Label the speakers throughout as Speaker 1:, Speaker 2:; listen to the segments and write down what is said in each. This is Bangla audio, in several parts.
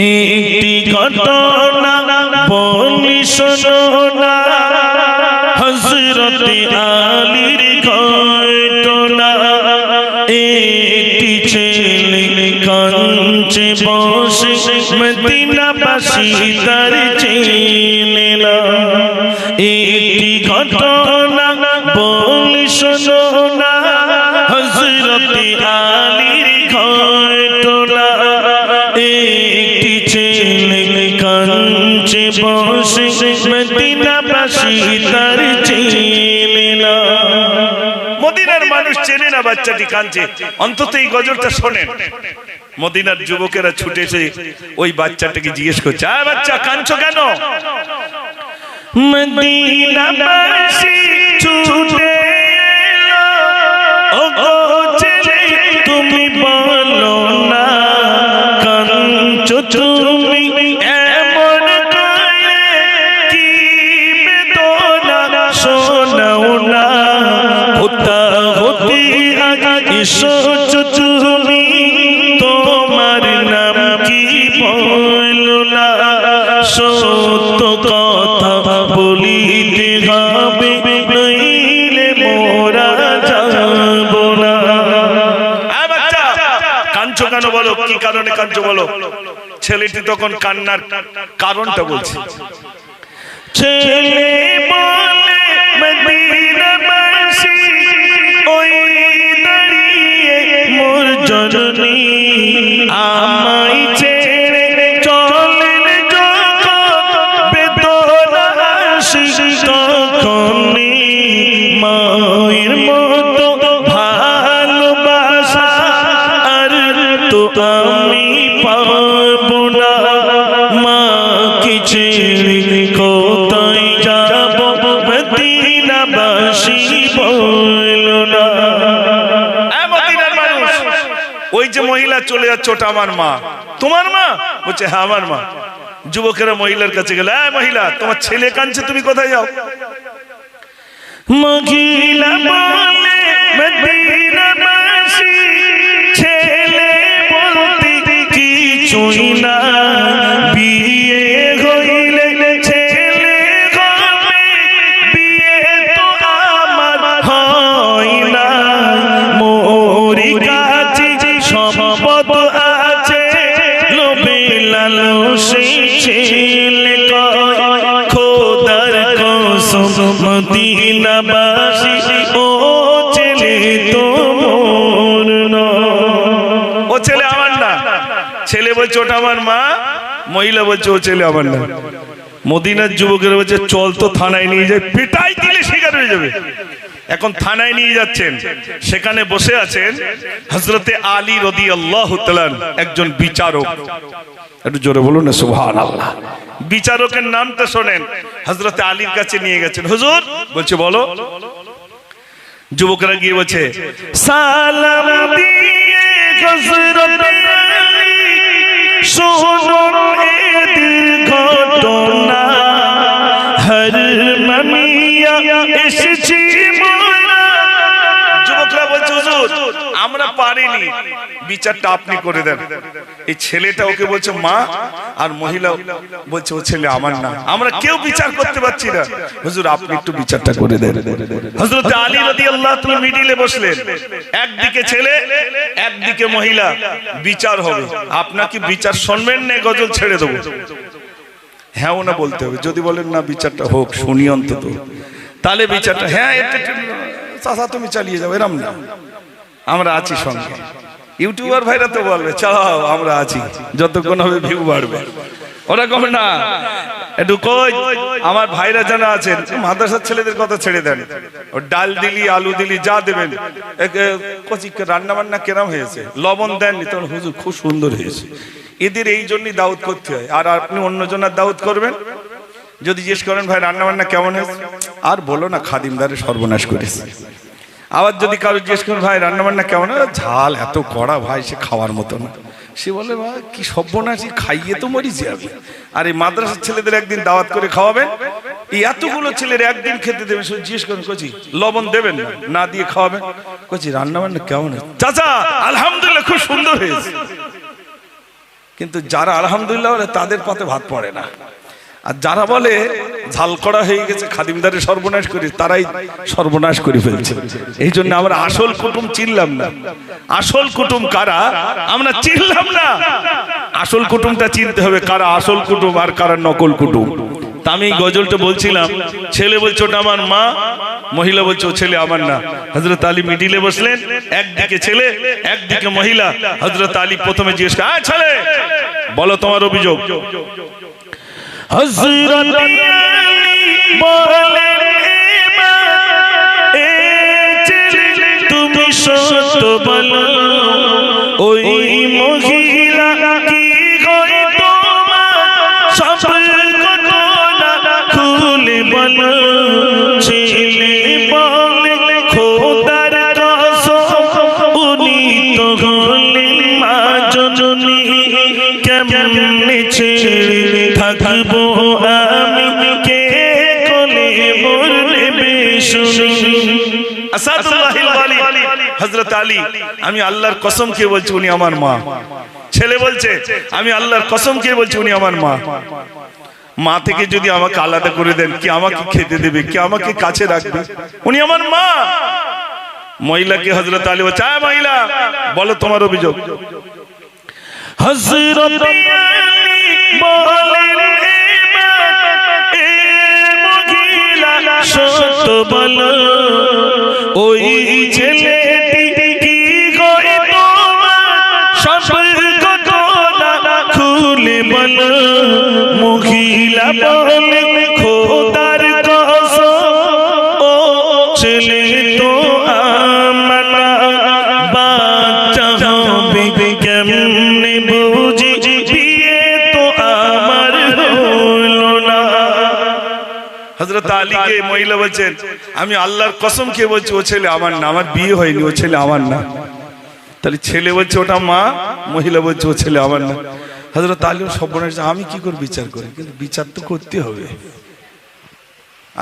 Speaker 1: একটি ঘটনা, বলি শোনা হজরত আলীর ঘটনা। একটি ছেলে কাঞ্চে বসে মদিনাবাসী তার চেনে না। একটি ঘটনা, বলি শোনা কাঞ্চে বসে মদিনাবাসী তার চেনে না।
Speaker 2: মদিনার মানুষ চেনে না বাচ্চাটি কাঁদছে। অন্তত এই গজলটা শোনেন। মদিনার যুবকেরা ছুটেছে ওই বাচ্চাটাকে জিজ্ঞেস করছে আয় বাচ্চা কাঁদছো কেন?
Speaker 1: মদিনাবাসী ছুটে ওগো তুমি বলো এসেছ তুমি তোমার নাম কি বলো না? সত্য কথা বলিতে হবে নইলে মোরা যাব না।
Speaker 2: আয় কেন বলো? কি কারণে কাঁদছো বলো? ছেলেটি তখন কান্নার কারণটা বলছে।
Speaker 1: ছেলে বলে জননী আমায় ছেড়ে চলেন তখনই মায়ের মতো ভালোবাসা আর তো আমি পাবো না। মা কি ছেড়ে কোথায় যাব? মদিনাবাসী বলল না।
Speaker 2: যে মহিলা চলে যাচ্ছে, ওটা আমার মা। তোমার মা? বলছে হ্যাঁ আমার মা। যুবকেরা মহিলার কাছে গেলে হ্যাঁ মহিলা, তোমার ছেলে কাঁদছে, তুমি কোথায় যাও?
Speaker 1: মহিলা ছেলে
Speaker 2: বলছে, ওটা আমার মা। মহিলা বলছে, ও ছেলে আমার না। মদিনার যুবকেরা বলছে, চল তো থানায় নিয়ে যায় পিটাই দিলে শিকার হয়ে যাবে। এখন থানায় নিয়ে যাচ্ছেন। সেখানে বসে আছেন হজরতে আলী রদি আল্লাহ একজন বিচারক। একটু জোরে বলুন না সুহান আল্লাহ বিচারকের নামটা শোনেন। হজরতে আলীর কাছে নিয়ে গেছেন। হুজুর, বলছে বলো। যুবকরা গিয়ে বলছে,
Speaker 1: সালাম দিয়ে হযরত আলী, শোনো ঘটনা। হর মামিয়া এসেছি
Speaker 2: পারিনি। বিচারটা আপনি করে দেন। এই ছেলেটা ওকে বলছে, মা আর মহিলা বলছে, ও ছেলে আমার না। আমরা কেউ বিচার করতে পারছি না। হুজুর, আপনি একটু বিচারটা করে দেন। হযরত আলী রাদিয়াল্লাহু তাআলা মিডিলে বসলেন। একদিকে ছেলে, একদিকে মহিলা। বিচার হবে। আপনাকে বিচার শুনবেন না, গজল ছেড়ে দেবো। হ্যাঁ না বলতে হবে। যদি বলেন, না, বিচারটা হোক, শুনি অন্তত। তাহলে বিচারটা হ্যাঁ চাষা তুমি চালিয়ে যাও, এরম না। আমরা আছি সঙ্গে। ইউটিউবার ভাইরা তো বলবে চাও আমরা আছি। যতক্ষণ হবে ভিউ বাড়বে। ওরকম না? একটু কই, আমার ভাইরা জানা আছেন, মাদ্রাসার ছেলেদের কথা ছেড়ে দেন। ডাল দিলি, আলু দিলি, যা দেবেন। কচি রান্না বান্না কেরাম হয়েছে, লবণ দেননি, তখন হুজুর খুব সুন্দর হয়েছে। এদের এই জন্যই দাউদ করতে হয়। আর আপনি অন্যজনের দাউদ করবেন? যদি জিজ্ঞেস করেন, ভাই রান্না বান্না কেমন হয়েছে? আর বলো না খাদিমদারে সর্বনাশ করেছে। আবার যদি কারও জিজ্ঞেস করেন ভাই রান্নাবান্না কেমন? ঝাল এত কড়া ভাই সে খাওয়ার মতো না। সে বলে ভাই কি সর্বনাশী খাইয়ে তো মরিছি আমি আর এই মাদ্রাসার ছেলেদের একদিন দাওয়াত করে খাওয়াবেন এই এতগুলো ছেলের একদিন খেতে দেবেন। শুধু জিজ্ঞেস করেন কচি লবণ দেবেন না? না দিয়ে খাওয়াবেন। কচি রান্নাবান্না কেমন? চাচা আলহামদুলিল্লাহ খুব সুন্দর হয়েছে। কিন্তু যারা আলহামদুলিল্লাহ বলে তাদের পথে ভাত পড়ে না। আর যারা বলে ঝাল করা হয়ে গেছে খাদিমদারে সর্বনাশ করি, তারাই সর্বনাশ করে ফেলছে। এই জন্য আমরা আসল কুটুম চিনলাম না। আসল কুটুম কারা? আমরা চিনলাম না। আসল কুটুমটা চিনতে হবে কারা আসল কুটুম আর কারা নকল কুটুম। তা আমি গজলটা বলছিলাম, ছেলে বলছে ওটা আমার মা, মহিলা বলছে ও ছেলে আমার না। হজরত আলী মিডিলে বসলেন, একদিকে ছেলে, একদিকে মহিলা। হজরত আলী প্রথমে জিজ্ঞেস করে, "আয় ছেলে, বলো তোমার অভিযোগ।
Speaker 1: বলেন ছেলে তুমি সত্য বলো ওই
Speaker 2: ওয়ালি। আলী, আমি আল্লাহর কসম কে বলছি উনি আমার মা। ছেলে বলছে, আমি আল্লাহর কসম কে বলছি উনি আমার মা। মা থেকে যদি আমাকে আলাদা করে দেন, কি আমাকে খেতে দেবে, কি আমাকে কাছে রাখবে? উনি আমার মা। মহিলাকে হযরত আলী বলছে, "আয় মহিলা, বলো তোমার অভিযোগ।
Speaker 1: হযরত আলী বলেন এবার এ মহিলা সত্য বলো। ওই ছেলেটি কি করে তোমার খুলে বলো। মহিলা বলে
Speaker 2: আলীকে মহিলা বলছেন, আমি আল্লাহর কসম কে বলছি, ও ছেলে আমার না, আমার বিয়ে হয়নি, ও ছেলে আমার না। তাহলে ছেলে বলছে, ওটা মা, মহিলা বলছে, ও ছেলে আমার না। হযরত আলী সর্বনাশ আমি কি করে বিচার করি? কিন্তু বিচার তো করতে হবে।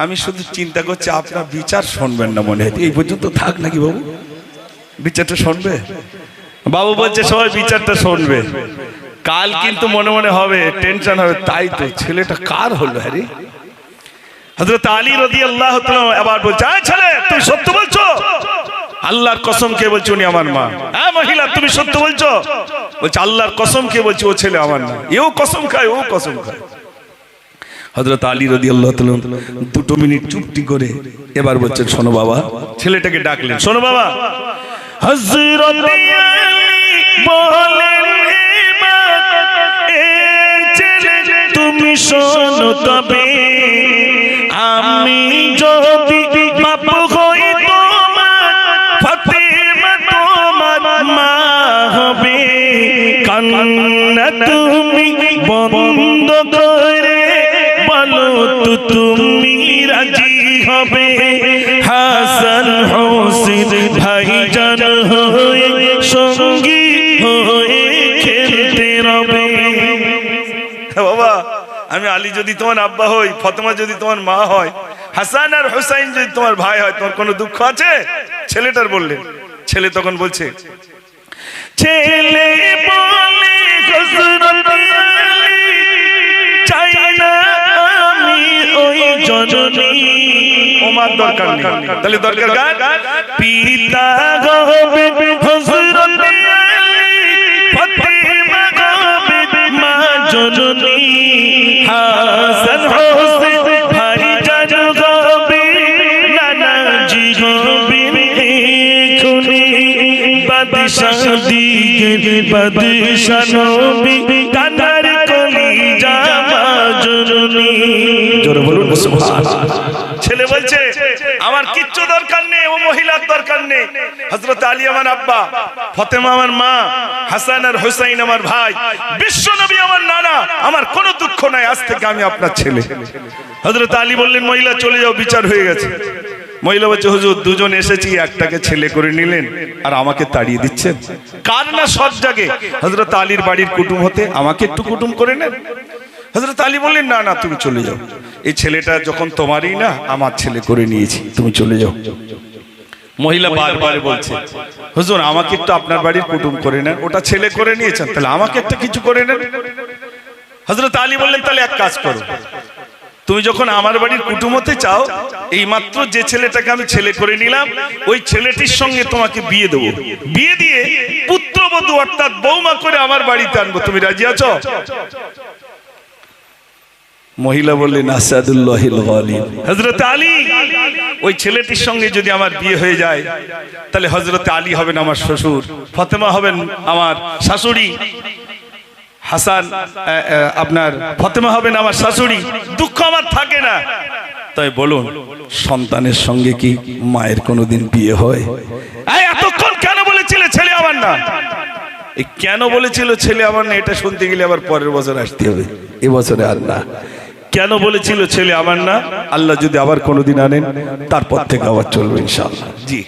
Speaker 2: আমি শুধু চিন্তা করছি, আপনার বিচার শুনবেন না মনে হয়। এই পর্যন্ত থাক নাকি বাবু? বিচারটা শুনবে? বাবু বলছে, সবাই বিচারটা শুনবে। কাল কিন্তু মনে মনে হবে, টেনশন হবে, তাই তো, ছেলেটা কার হলো হ্যারি হযরত আলী রাদিয়াল্লাহু তাআলা আবার বলছে, "আয় ছেলে, তুমি সত্য বলছো? আল্লাহর কসম কে বলছো উনি আমার মা। হ্যাঁ মহিলা, তুমি সত্য বলছো? বলছে, আল্লাহর কসম কে বলছো ও ছেলে আমার না এও কসম খায়, ও কসম খায়। হযরত আলী রাদিয়াল্লাহু তাআলা দুটো মিনিট চুপটি করে এবার বলছেন, শোনো বাবা, ছেলেটাকে ডাকলেন, শোনো বাবা।
Speaker 1: হযরত আলী বলেন তুমি শোনো তবে। আমি যদি বাপ হই তোমার, ফাতেমা মা হবে। কান্না তুমি বন্ধ করে বলো তো তুমি রাজি হবে। হাসান হোসেন ভাই জান হয়ে, সঙ্গী হয়ে খেলতে রবে।
Speaker 2: হ্যাঁ বাবা। আমি আলী যদি তোমার আব্বা হই, ফতেমা যদি তোমার মা হয়, হাসান আর হোসাইন যদি তোমার ভাই হয়, তোমার কোনো দুঃখ আছে? ছেলেটার বললেন। ছেলে তখন বলছে,
Speaker 1: ছেলে
Speaker 2: দরকার তাহলে দরকার
Speaker 1: পিতা গবে
Speaker 2: ছেলে বলছে, আমার কিচ্ছু দরকার নেই, ও মহিলার দরকার নেই। হযরত আলী আমার আব্বা, ফতেমা আমার মা, হাসান আর হুসাইন আমার ভাই বিশ্ব নবী আমার নানা, আমার কোনো দুঃখ নাই, আজ থেকে আমি আপনার ছেলে। হজরত আলী বললেন, মহিলা, চলে যাও, বিচার হয়ে গেছে। মহিলা বলছে, হুজুর, দুজন এসেছি, একটাকে ছেলে করে নিলেন আর আমাকে তাড়িয়ে দিচ্ছেন। কার না সব জাগে? হযরত আলীর বাড়ির কুটুম হতে আমাকে একটু কুটুম করে নেন। হজরত আলী বললেন, না না, তুমি চলে যাও। এই ছেলেটা যখন তোমারই না, আমার ছেলে করে নিয়েছি, তুমি চলে যাও। মহিলা বারবার বলছে, হুজুর, আমাকে একটু আপনার বাড়ির কুটুম করে নেন, ওটা ছেলে করে নিয়েছেন, তাহলে আমাকে একটা কিছু করে নেন। হজরত আলী বললেন, তাহলে এক কাজ করো তুমি যখন আমার বাড়ির কুটুম হতে চাও এই মাত্র যে ছেলেটাকে আমি ছেলে করে নিলাম, ওই ছেলেটির সঙ্গে তোমাকে বিয়ে দেবো। বিয়ে দিয়ে পুত্রবধূ অর্থাৎ বৌমা করে আমার বাড়িতে আনব। তুমি রাজি আছো? মহিলা বললেন, আসাদুল্লাহিল গালিব। হযরত আলী, ওই ছেলেটির সঙ্গে যদি আমার বিয়ে হয়ে যায়, তাহলে হযরত আলী হবেন আমার শ্বশুর, ফাতেমা হবেন আমার শাশুড়ি। হাসান আপনার ফাতেমা হবেন আমার শাশুড়ি। দুঃখ আমার থাকে না। তাই বলুন, সন্তানের সঙ্গে কি মায়ের কোনোদিন বিয়ে হয়? এতক্ষণ কেন বলেছিলে ছেলে আমার না? কেন বলেছিল ছেলে আমার না, এটা শুনতে গেলে আবার পরের বছর আসতে হবে। এবছরে আর না। কেন বলেছিল ছেলে আমার না? আল্লাহ যদি আবার কোনোদিন আনেন, তারপর থেকে আবার চলবে ইনশাআল্লাহ। জি।